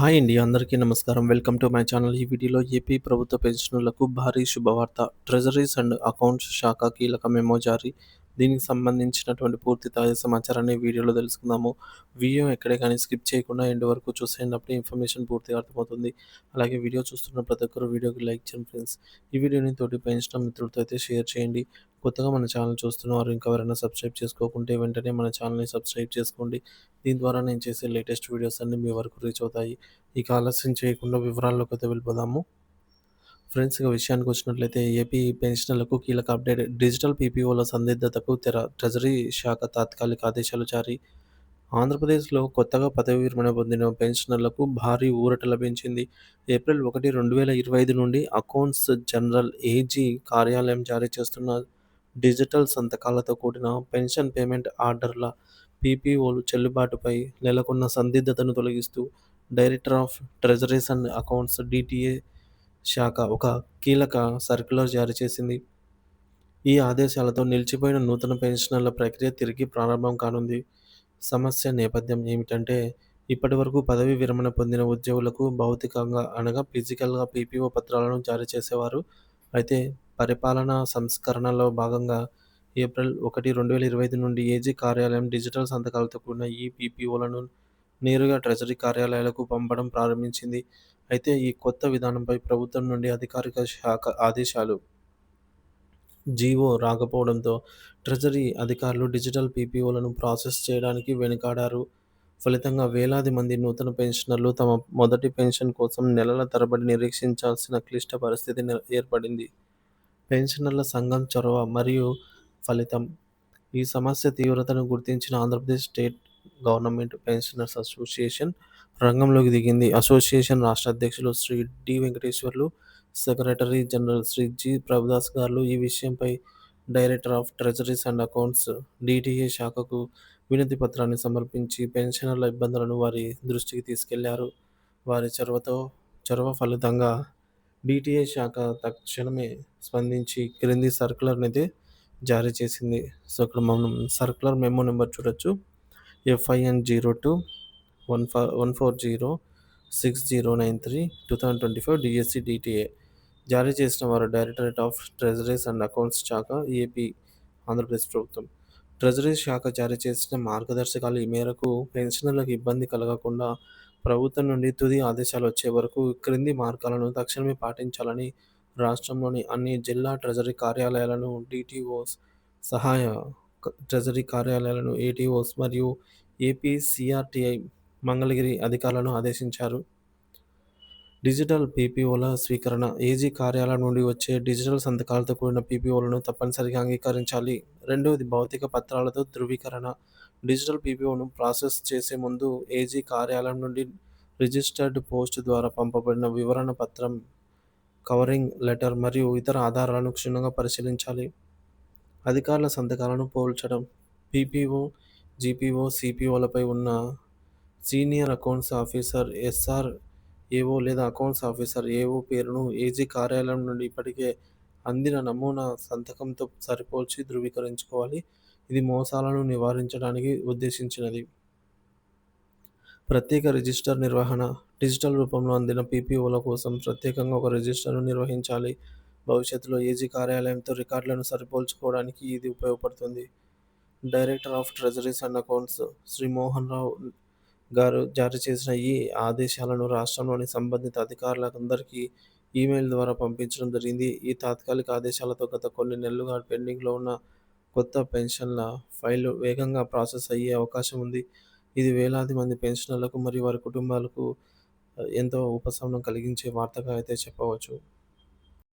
Hi అండి అందరికీ నమస్కారం. Welcome to my channel. ఈ వీడియోలో ఏపీ ప్రభుత్వ పెన్షనర్లకు భారీ శుభవార్త. ట్రెజరీస్ అండ్ అకౌంట్స్ శాఖ కీలక మెమో జారీ. దీనికి సంబంధించినటువంటి పూర్తి తాజా సమాచారాన్ని వీడియోలో తెలుసుకుందాము. వీడియో ఎక్కడే కానీ స్కిప్ చేయకుండా ఎండ్ వరకు చూసేటప్పుడు ఇన్ఫర్మేషన్ పూర్తిగా అర్థమవుతుంది. అలాగే వీడియో చూస్తున్న ప్రతి ఒక్కరు వీడియోకి లైక్ చేయండి ఫ్రెండ్స్. ఈ వీడియోని తోటి పెంచిన మిత్రులతో అయితే షేర్ చేయండి. కొత్తగా మన ఛానల్ చూస్తున్నవారు ఇంకా ఎవరైనా సబ్స్క్రైబ్ చేసుకోకుంటే వెంటనే మన ఛానల్ని సబ్స్క్రైబ్ చేసుకోండి. దీని ద్వారా నేను చేసే లేటెస్ట్ వీడియోస్ అన్నీ మీ వరకు రీచ్ అవుతాయి. ఇక ఆలస్యం చేయకుండా వివరాల్లోకి అయితే వెళ్ళిపోదాము. ఫ్రెండ్స్ ఇక విషయానికి వచ్చినట్లయితే ఏపీ పెన్షనర్లకు కీలక అప్డేట్. డిజిటల్ పీపీఓల సందిగ్ధతకు తెర ట్రెజరీ శాఖ తాత్కాలిక ఆదేశాలు జారీ. ఆంధ్రప్రదేశ్లో కొత్తగా పదవి విరమణ పొందిన పెన్షనర్లకు భారీ ఊరట లభించింది. ఏప్రిల్ ఒకటి రెండు వేల ఇరవై ఐదు నుండి అకౌంట్స్ జనరల్ ఏజీ కార్యాలయం జారీ చేస్తున్న డిజిటల్ సంతకాలతో కూడిన పెన్షన్ పేమెంట్ ఆర్డర్ల పీపీఓలు చెల్లుబాటుపై నెలకొన్న సందిగ్ధతను తొలగిస్తూ director of treasuries and accounts DTA శాఖ ఒక కీలక సర్క్యులర్ జారీ చేసింది. ఈ ఆదేశాలతో నిలిచిపోయిన నూతన పెన్షనర్ల ప్రక్రియ తిరిగి ప్రారంభం కానుంది. సమస్య నేపథ్యం ఏమిటంటే ఇప్పటి వరకు పదవి విరమణ పొందిన ఉద్యోగులకు భౌతికంగా అనగా ఫిజికల్గా పీపీఓ పత్రాలను జారీ చేసేవారు. అయితే పరిపాలనా సంస్కరణలో భాగంగా ఏప్రిల్ ఒకటి రెండు వేల ఇరవై ఐదు నుండి ఏజీ కార్యాలయం డిజిటల్ సంతకాలతో కూడిన ఈ పీపీఓలను నేరుగా ట్రెజరీ కార్యాలయాలకు పంపడం ప్రారంభించింది. అయితే ఈ కొత్త విధానంపై ప్రభుత్వం నుండి అధికారిక శాఖ ఆదేశాలు జీవో రాకపోవడంతో ట్రెజరీ అధికారులు డిజిటల్ పీపీఓలను ప్రాసెస్ చేయడానికి వెనుకాడారు. ఫలితంగా వేలాది మంది నూతన పెన్షనర్లు తమ మొదటి పెన్షన్ కోసం నెలల తరబడి నిరీక్షించాల్సిన క్లిష్ట పరిస్థితి ఏర్పడింది. పెన్షనర్ల సంఘం చొరవ మరియు ఫలితం. ఈ సమస్య తీవ్రతను గుర్తించిన Andhra Pradesh state government pensioners association రంగంలోకి దిగింది. అసోసియేషన్ రాష్ట్ర అధ్యక్షులు Shri D Venkateswarlu secretary general Shri G Prabhudas గారు ఈ విషయంపై director of treasuries and accounts DTA శాఖకు వినతి పత్రాన్ని సమర్పించి పెన్షనర్ల ఇబ్బందులను వారి దృష్టికి తీసుకెళ్ళారు. వారి చొరవతో చొరవ ఫలితంగా డిటిఏ శాఖ తక్షణమే స్పందించి క్రింది సర్కులర్ని అయితే జారీ చేసింది. సో ఇక్కడ మనం సర్కులర్ మెమో నెంబర్ చూడొచ్చు. FIN zero two one five one four zero six zero nine three two thousand twenty five DSC DTA జారీ చేసిన వారు directorate of treasuries and accounts శాఖ ఏపీ ఆంధ్రప్రదేశ్ ప్రభుత్వం. ట్రెజరీ శాఖ జారీ చేసిన మార్గదర్శకాలు ఈ మేరకు పెన్షనర్లకు ఇబ్బంది కలగకుండా ప్రభుత్వం నుండి తుది ఆదేశాలు వచ్చే వరకు క్రింది మార్గాలను తక్షణమే పాటించాలని రాష్ట్రంలోని అన్ని జిల్లా ట్రెజరీ కార్యాలయాలను డిటిఓస్ సహాయ ట్రెజరీ కార్యాలయాలను ఏటీఓస్ మరియు ఏపీ సిఆర్టీఐ మంగళగిరి అధికారులను ఆదేశించారు. డిజిటల్ పీపీఓల స్వీకరణ ఏజీ కార్యాలయం నుండి వచ్చే డిజిటల్ సంతకాలతో కూడిన పీపీఓలను తప్పనిసరిగా అంగీకరించాలి. రెండవది భౌతిక పత్రాలతో ధృవీకరణ. డిజిటల్ పీపీఓను ప్రాసెస్ చేసే ముందు ఏజీ కార్యాలయం నుండి రిజిస్టర్డ్ పోస్ట్ ద్వారా పంపబడిన వివరణ పత్రం కవరింగ్ లెటర్ మరియు ఇతర ఆధారాలను క్షుణ్ణంగా పరిశీలించాలి. అధికారుల సంతకాలను పోల్చడం పీపీఓ జీపీఓ సిపిఓలపై ఉన్న senior accounts officer SR AO లేదా అకౌంట్స్ ఆఫీసర్ ఏఓ పేరును ఏజీ కార్యాలయం నుండి ఇప్పటికే అందిన నమూనా సంతకంతో సరిపోల్చి ధృవీకరించుకోవాలి. ఇది మోసాలను నివారించడానికి ఉద్దేశించినది. ప్రత్యేక రిజిస్టర్ నిర్వహణ డిజిటల్ రూపంలో అందిన పీపీఓల కోసం ప్రత్యేకంగా ఒక రిజిస్టర్ను నిర్వహించాలి. భవిష్యత్తులో ఏజీ కార్యాలయంతో రికార్డులను సరిపోల్చుకోవడానికి ఇది ఉపయోగపడుతుంది. Director of treasuries and accounts Shri Mohan Rao గారు జారీ చేసిన ఈ ఆదేశాలను రాష్ట్రంలోని సంబంధిత అధికారులందరికీ ఈమెయిల్ ద్వారా పంపించడం జరిగింది. ఈ తాత్కాలిక ఆదేశాలతో గత కొన్ని నెలలుగా పెండింగ్లో ఉన్న కొత్త పెన్షన్ల ఫైల్ వేగంగా ప్రాసెస్ అయ్యే అవకాశం ఉంది. ఇది వేలాది మంది పెన్షనర్లకు మరియు వారి కుటుంబాలకు ఎంతో ఉపశమనం కలిగించే వార్తగా అయితే చెప్పవచ్చు.